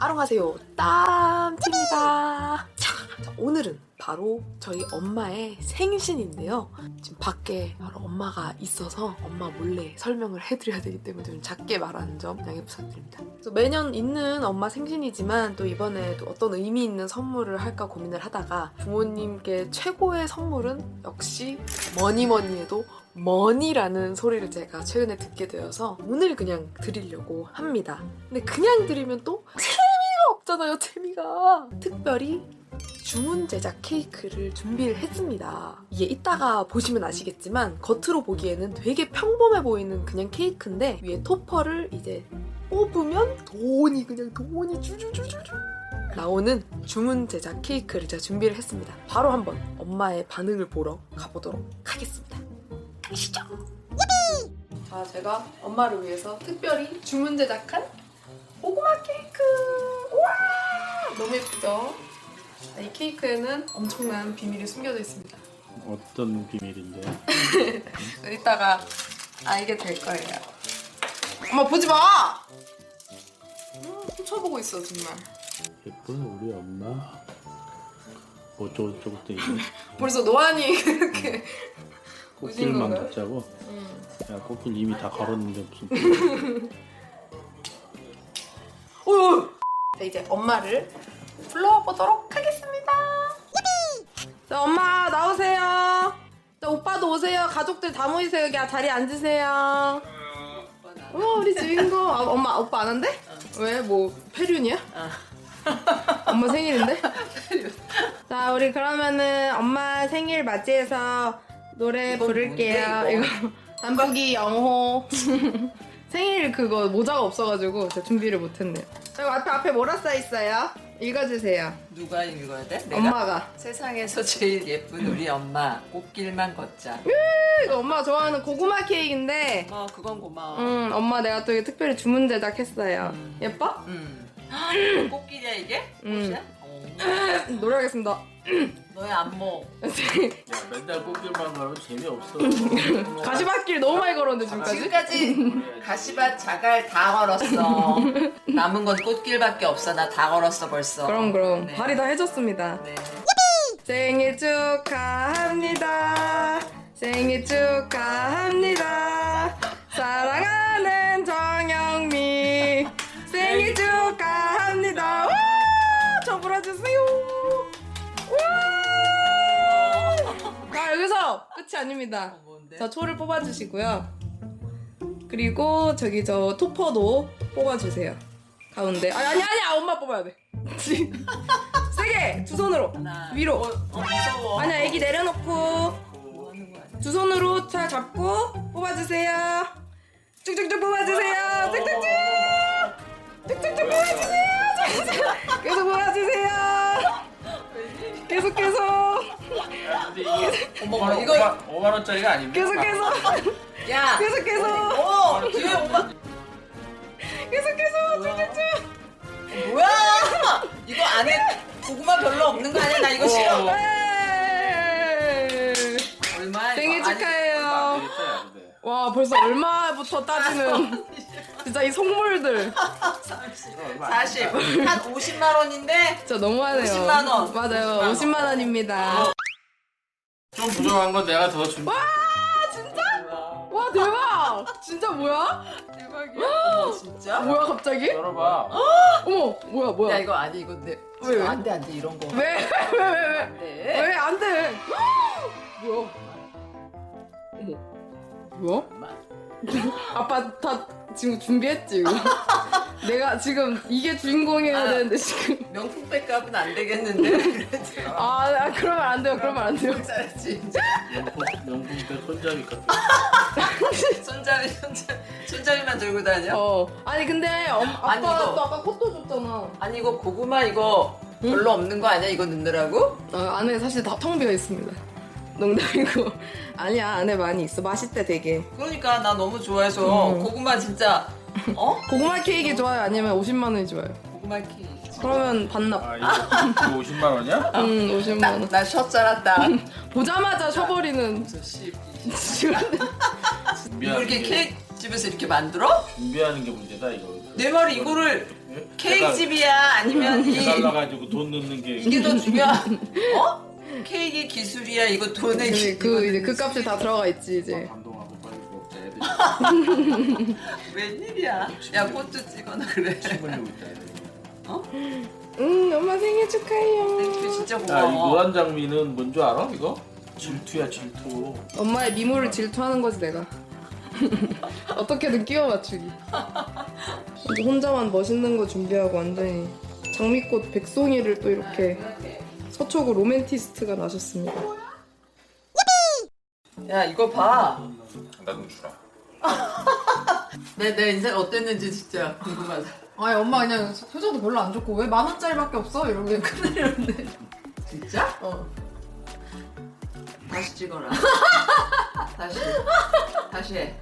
아롱하세요. 땀입니다. 자, 자, 오늘은 바로 저희 엄마의 생신인데요. 지금 밖에 바로 엄마가 있어서 엄마 몰래 설명을 해드려야 되기 때문에 좀 작게 말하는 점 양해 부탁드립니다. 그래서 매년 있는 엄마 생신이지만 또 이번에 또 어떤 의미 있는 선물을 할까 고민을 하다가 부모님께 최고의 선물은 역시 뭐니 뭐니 해도 머니라는 소리를 제가 최근에 듣게 되어서 오늘 그냥 드리려고 합니다. 근데 그냥 드리면 또 없잖아요, 재미가. 특별히 주문 제작 케이크를 준비를 했습니다. 이게 이따가 보시면 아시겠지만 겉으로 보기에는 되게 평범해 보이는 그냥 케이크인데 위에 토퍼를 이제 뽑으면 돈이 그냥 돈이 줄줄줄줄줄 나오는 주문 제작 케이크를 제가 준비를 했습니다. 바로 한번 엄마의 반응을 보러 가보도록 하겠습니다. 가시죠. 자, 제가 엄마를 위해서 특별히 주문 제작한 고구마 케이크. 우와, 너무 예쁘죠? 자, 이 케이크에는 엄청난 비밀이 숨겨져 있습니다. 어떤 비밀인데? 이따가 알게 될 거예요. 엄마 보지 마. 음, 훔쳐보고 있어 정말. 예쁜 우리 엄마 어쩌고 저쩌고 또 이제 벌써 노안이 그렇게 우신 꽃길만 건가요? 걷자고 음. 야 꽃길 이미 다 걸었는데 무슨 이제 엄마를 불러보도록 하겠습니다. 자, 엄마 나오세요. 자, 오빠도 오세요. 가족들 다 모이세요. 여기 자리에 앉으세요. 어, 우리 주인공. 아, 엄마, 오빠 안 한대? 왜? 뭐, 폐륜이야? 엄마 생일인데? 자, 우리 그러면은 엄마 생일 맞이해서 노래 이건 부를게요. 뭔데, 이거 이거? 단복이 영호. 생일 그거 모자가 없어가지고 제가 준비를 못했네요. 그리고 앞에 앞에 뭐라 써 있어요? 읽어주세요. 누가 읽어야 돼? 내가? 엄마가. 세상에서 제일 예쁜 우리 엄마 꽃길만 걷자. 이거 엄마가 좋아하는 고구마 케이크인데, 어 그건 고마워. 음 엄마 내가 또 이게 특별히 주문 제작했어요. 음. 예뻐? 음. 꽃길이야 이게? 음. 꽃이야? 어. 노래하겠습니다. 너의 안목. 야 맨날 꽃길만 걸으면 재미없어 가시밭길 너무 많이 걸었는데 지금까지. 지금까지 가시밭 자갈 다 걸었어. 남은 건 꽃길밖에 없어. 나 다 걸었어 벌써. 그럼 그럼 네. 발이 다 해줬습니다. 네. 생일 축하합니다. 생일 축하 끝이 아닙니다. 어? 자 초를 뽑아주시고요. 그리고 저기 저 토퍼도 뽑아주세요. 가운데. 아니 아니 아니 엄마 뽑아야 돼. 세게 두 손으로 하나, 위로. 어, 어, 무서워. 아니야 애기 내려놓고 뭐 하는 거야? 두 손으로 잘 잡고 뽑아주세요. 쭉쭉쭉 뽑아주세요. 어머, 5만, 이거- 5만, 5만 원짜리가 아닙니다 계속 계속 야. 계속 계속 어 뒤에 오빠. 계속 계속 쭉쭉쭉. 뭐야? 이거 안에 고구마 별로 없는 거 아니야? 나 이거 싫어. 네. 얼마야? 이거? 생일 아니, 축하해요. 안 되겠다 야 근데 와 벌써 얼마부터 따지는 진짜 이 속물들 40. 한 50만 원인데 진짜 너무하네요. 50만 원. 맞아요. 50만 50만 원입니다. 좀 부족한 건 내가 더 준비 와 대박! 진짜 뭐야? 대박이야. 어머, 진짜? 뭐야 갑자기? 열어봐 어머 뭐야 야 뭐야? 이거 아니 이거 내 왜, 왜? 안돼 안돼 이런 거. 왜 왜 왜 왜? 네. 왜 안 돼? 뭐야? 어머 뭐야? 아빠 다 지금 준비했지 이거? 내가 지금 이게 주인공이어야 아. 되는데 지금 명품 백값은 안 되겠는데. 아, 아 그러면 안 돼요 그러면 안 돼요 잘했지. 명품 명품 때 손잡이 같은 손잡이 손잡이 손잡이만 들고 다녀. 어 아니 근데 엄, 아빠 아니, 이거- 또 아까 꽃도 줬잖아 아니 이거 고구마 이거 별로 없는 거 아니야? 이거 넣느라고? 어, 안에 사실 다 텅 비어 있습니다 농담이고 아니야 안에 많이 있어 맛있대 되게 그러니까 나 너무 좋아해서 음. 고구마 진짜 어? 고구마 케이크 좋아요 아니면 50만 원이 좋아요 고구마 케이크. 그러면 반납 아 이거, 이거 50만 원이야? 응 50만 원나 셔츠 알았다. 보자마자 쳐버리는 저 씨. 준비하는 이렇게 게, 케이크 집에서 이렇게 만들어? 준비하는 게 문제다 이거 내 말이 이거를 예? 케이크 집이야 아니면 이 달라가지고 돈 넣는 게 이게 더 중요한 어? 케이크 기술이야 이거 돈에 그, 그 이제 그 값이 다 들어가 있지 이제. 감동하고 빨리 먹자 애들이 웬일이야 야 꽃도 찍어놔 그래 침 흘리고 있다 애들이 응 엄마 생일 축하해요. 땡큐 진짜 야 이 고마워 노란 장미는 뭔 줄 알아 이거? 질투야 질투 엄마의 미모를 질투하는 거지 내가. 어떻게든 끼워 맞추기. 이제 혼자만 멋있는 거 준비하고 완전히 장미꽃 백송이를 또 이렇게 서초구 로맨티스트가 나셨습니다. 야 이거 봐 나좀 주라 내, 내 인생 어땠는지 진짜 궁금하다 아니 엄마 그냥 표정도 별로 안 좋고 왜 만 원짜리밖에 없어? 이러고 그냥 끝내려는데. 진짜? 어. 다시 찍어라 다시 다시 해